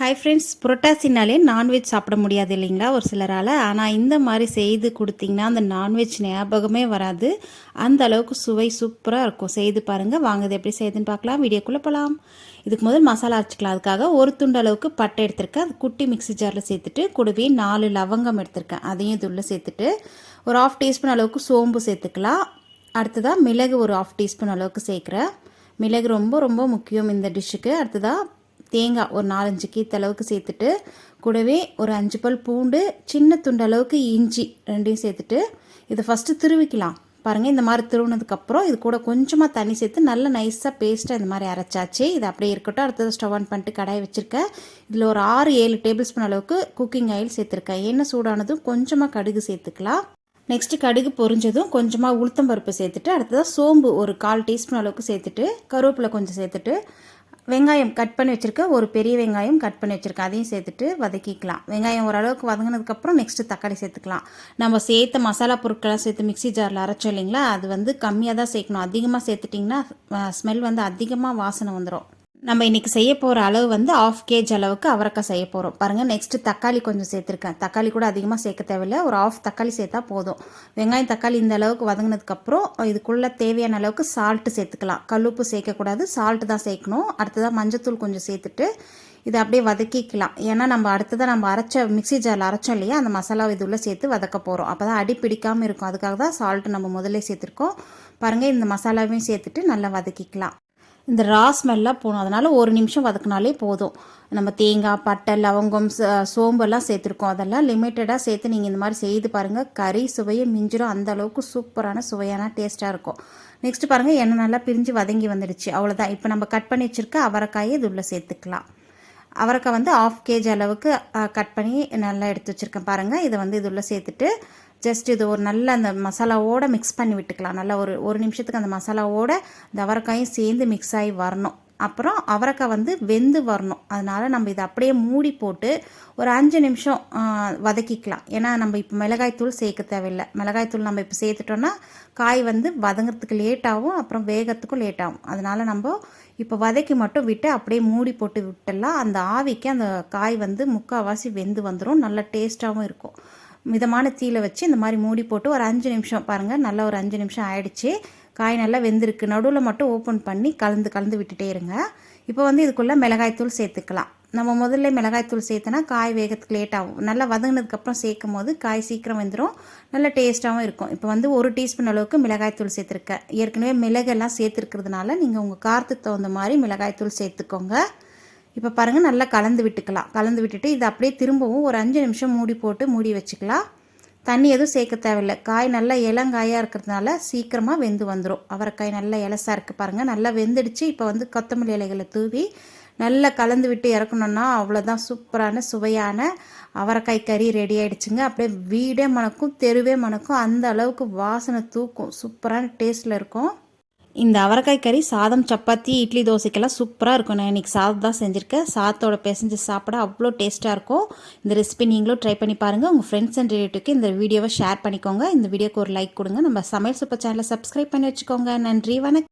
Hi friends புரட்டாசினாலே non veg சாப்பிட முடியாது இல்லைங்களா ஒரு சிலரால்? ஆனால் இந்த மாதிரி செய்து கொடுத்தீங்கன்னா அந்த நான்வெஜ் ஞாபகமே வராது. அந்த அளவுக்கு சுவை சூப்பராக இருக்கும். செய்து பாருங்கள் வாங்குது எப்படி செய்யுதுன்னு பார்க்கலாம். வீடியோக்குள்ளே போகலாம் இதுக்கு முதல் மசாலா அரைச்சிக்கலாம். அதுக்காக ஒரு துண்டு அளவுக்கு பட்டை எடுத்திருக்கேன். அது குட்டி மிக்ஸி ஜாரில் சேர்த்துட்டு கூடவே நாலு லவங்கம் எடுத்திருக்கேன். அதையும் இதுள்ள சேர்த்துட்டு ஒரு ஆஃப் டீஸ்பூன் அளவுக்கு சோம்பு சேர்த்துக்கலாம். அடுத்ததாக மிளகு ஒரு ஆஃப் டீஸ்பூன் அளவுக்கு சேர்க்குறேன். மிளகு ரொம்ப ரொம்ப முக்கியம் இந்த டிஷ்ஷுக்கு அடுத்ததாக தேங்காய் ஒரு நாலஞ்சு கீத்தளவுக்கு சேர்த்துட்டு கூடவே ஒரு அஞ்சு பல் பூண்டு சின்ன துண்டு அளவுக்கு இஞ்சி ரெண்டையும் சேர்த்துட்டு இதை ஃபஸ்ட்டு திருவிக்கலாம். பாருங்கள் இந்த மாதிரி திருவினதுக்கப்புறம் இது கூட கொஞ்சமாக தண்ணி சேர்த்து நல்ல நைஸாக பேஸ்ட்டாக இந்த மாதிரி அரைச்சாச்சு. இது அப்படியே இருக்கட்டும். அடுத்தது ஸ்டவ் ஆன் பண்ணிட்டு கடாயை வச்சுருக்கேன். இதில் ஒரு ஆறு ஏழு டேபிள் ஸ்பூன் அளவுக்கு குக்கிங் ஆயில் சேர்த்துருக்கேன். எண்ணெய் சூடானதும் கொஞ்சமாக கடுகு சேர்த்துக்கலாம். நெக்ஸ்ட்டு கடுகு பொரிஞ்சதும் கொஞ்சமாக உளுத்தம் பருப்பு சேர்த்துட்டு அடுத்ததாக சோம்பு ஒரு கால் டீஸ்பூன் அளவுக்கு சேர்த்துட்டு கருவேப்பிலை கொஞ்சம் சேர்த்துட்டு வெங்காயம் கட் பண்ணி வச்சுருக்கேன் ஒரு பெரிய வெங்காயம் கட் பண்ணி வச்சுருக்கேன் அதையும் சேர்த்துட்டு வதக்கிக்கலாம். வெங்காயம் ஓரளவுக்கு வதங்கினதுக்கப்புறம் நெக்ஸ்ட்டு தக்காளி சேர்த்துக்கலாம். நம்ம சேர்த்த மசாலா பொருட்களாக சேர்த்து மிக்சி ஜாரில் அரைச்சோம் இல்லைங்களா அது வந்து கம்மியாக தான் சேர்க்கணும். அதிகமாக சேர்த்துட்டிங்கன்னா ஸ்மெல் வந்து அதிகமாக வாசனை வந்துடும் நம்ம இன்றைக்கி செய்ய போகிற அளவு வந்து ஆஃப் கேஜ் அளவுக்கு அவரைக்காய் செய்ய போகிறோம் பாருங்கள் நெக்ஸ்ட்டு தக்காளி கொஞ்சம் சேர்த்துருக்கேன். தக்காளி கூட அதிகமாக சேர்க்க தேவையில்லை. ஒரு ஆஃப் தக்காளி சேர்த்தா போதும். வெங்காயம் தக்காளி இந்த அளவுக்கு வதங்கினதுக்கப்புறம் இதுக்குள்ளே தேவையான அளவுக்கு சால்ட்டு சேர்த்துக்கலாம். கல்லுப்பு சேர்க்கக்கூடாது சால்ட்டு தான் சேர்க்கணும். அடுத்ததாக மஞ்சத்தூள் கொஞ்சம் சேர்த்துட்டு இதை அப்படியே வதக்கிக்கலாம். ஏன்னா நம்ம அடுத்ததாக நம்ம அரைச்ச மிக்சி ஜாரில் அரைச்சோம் இல்லையா அந்த மசாலாவை இது உள்ளே சேர்த்து வதக்க போகிறோம் அப்போ தான் அடி பிடிக்காமல் இருக்கும். அதுக்காக தான் சால்ட்டு நம்ம முதல்ல சேர்த்துருக்கோம். பாருங்கள் இந்த மசாலாவையும் சேர்த்துட்டு நல்லா வதக்கிக்கலாம். இந்த ரா ஸ்மெல்லாக போகணும். அதனால் ஒரு நிமிஷம் வதக்கினாலே போதும். நம்ம தேங்காய் பட்டை லவங்கம் சோம்பெல்லாம் சேர்த்துருக்கோம். அதெல்லாம் லிமிட்டடாக சேர்த்து நீங்கள் இந்த மாதிரி செய்து பாருங்கள் கறி சுவையை மிஞ்சிடும் அந்த அளவுக்கு சூப்பரான சுவையான டேஸ்ட்டாக இருக்கும். நெக்ஸ்ட் பாருங்கள் எண்ணெய் நல்லா பிரிஞ்சு வதங்கி வந்துடுச்சு. அவ்வளோதான் இப்போ நம்ம கட் பண்ணி வச்சுருக்க அவரைக்காயை இது உள்ளே சேர்த்துக்கலாம். அவரைக்காய் வந்து ஆஃப் கேஜி அளவுக்கு கட் பண்ணி நல்லா எடுத்து வச்சுருக்கேன் பாருங்கள் இதை வந்து இது உள்ளே சேர்த்துட்டு ஜஸ்ட் இது ஒரு நல்ல அந்த மசாலாவோடு மிக்ஸ் பண்ணி விட்டுக்கலாம். நல்லா ஒரு ஒரு நிமிஷத்துக்கு அந்த மசாலாவோட இந்த அவரைக்காயும் சேர்ந்து மிக்ஸ் ஆகி வரணும். அப்புறம் அவரைக்காய் வந்து வெந்து வரணும். அதனால் நம்ம இதை அப்படியே மூடி போட்டு ஒரு அஞ்சு நிமிஷம் வதக்கிக்கலாம். ஏன்னா நம்ம இப்போ மிளகாய்த்தூள் சேர்க்க தேவையில்லை. மிளகாய்த்தூள் நம்ம இப்போ சேர்த்துட்டோன்னா காய் வந்து வதங்கிறதுக்கு லேட் ஆகும் அப்புறம் வேகத்துக்கும் லேட் ஆகும். அதனால் நம்ம இப்போ வதக்கி மட்டும் விட்டு அப்படியே மூடி போட்டு விட்டுடலாம். அந்த ஆவிக்கு அந்த காய் வந்து முக்கால்வாசி வெந்து வந்துடும் நல்ல டேஸ்ட்டாகவும் இருக்கும். மிதமான தீயில் வச்சு இந்த மாதிரி மூடி போட்டு ஒரு அஞ்சு நிமிஷம் பாருங்கள் நல்லா ஒரு அஞ்சு நிமிஷம் ஆயிடுச்சு. காய் நல்லா வெந்திருக்கு. நடுவில் மட்டும் ஓப்பன் பண்ணி கலந்து கலந்து விட்டுட்டே இருங்க. இப்போ வந்து இதுக்குள்ளே மிளகாய்த்தூள் சேர்த்துக்கலாம். நம்ம முதல்ல மிளகாய்த்தூள் சேர்த்தனா காய் வேகத்துக்கு லேட் ஆகும். நல்லா வதங்கினதுக்கப்புறம் சேர்க்கும் போது காய் சீக்கிரம் வெந்துடும் நல்லா டேஸ்ட்டாகவும் இருக்கும். இப்போ வந்து ஒரு டீஸ்பூன் அளவுக்கு மிளகாய்த்தூள் சேர்த்துருக்கேன். ஏற்கனவே மிளகெல்லாம் சேர்த்துருக்கிறதுனால நீங்கள் உங்கள் காரத்துக்கு தகுந்த மாதிரி மிளகாய்த்தூள் சேர்த்துக்கோங்க. இப்போ பாருங்கள் நல்லா கலந்து விட்டுக்கலாம். கலந்து விட்டுட்டு இதை அப்படியே திரும்பவும் ஒரு அஞ்சு நிமிஷம் மூடி போட்டு மூடி வச்சுக்கலாம். தண்ணி எதுவும் சேர்க்க தேவையில்லை. காய் நல்லா இளங்காயாக இருக்கிறதுனால சீக்கிரமாக வெந்து வந்துடும் அவரைக்காய் நல்லா இலசாக இருக்குது பாருங்கள் நல்லா வெந்துடுச்சு. இப்போ வந்து கொத்தமல்லி இலைகளை தூவி நல்லா கலந்து விட்டு இறக்கணுன்னா அவ்வளோதான் சூப்பரான சுவையான அவரைக்காய் கறி ரெடி ஆகிடுச்சுங்க அப்படியே வீடே மணக்கும் தெருவே மணக்கும். அந்த அளவுக்கு வாசனை தூக்கும். சூப்பரான டேஸ்ட்டில் இருக்கும். இந்த அவரைக்காய் கறி சாதம் சப்பாத்தி இட்லி தோசைக்கெல்லாம் சூப்பராக இருக்கும். நான் இன்றைக்கி சாதம் தான் செஞ்சுருக்கேன். சாதத்தோட பிசைஞ்சு சாப்பிட அவ்வளோ டேஸ்ட்டாக இருக்கும். இந்த ரெசிபி நீங்களும் ட்ரை பண்ணி பாருங்கள் உங்கள் ஃப்ரெண்ட்ஸ் அண்ட் ரிலேட்டிவ்க்கு இந்த வீடியோவை ஷேர் பண்ணிக்கோங்க. இந்த வீடியோக்கு ஒரு லைக் கொடுங்க. நம்ம சமையல் சூப்பர் சேனலை சப்ஸ்கிரைப் பண்ணி வச்சுக்கோங்க. நன்றி வணக்கம்.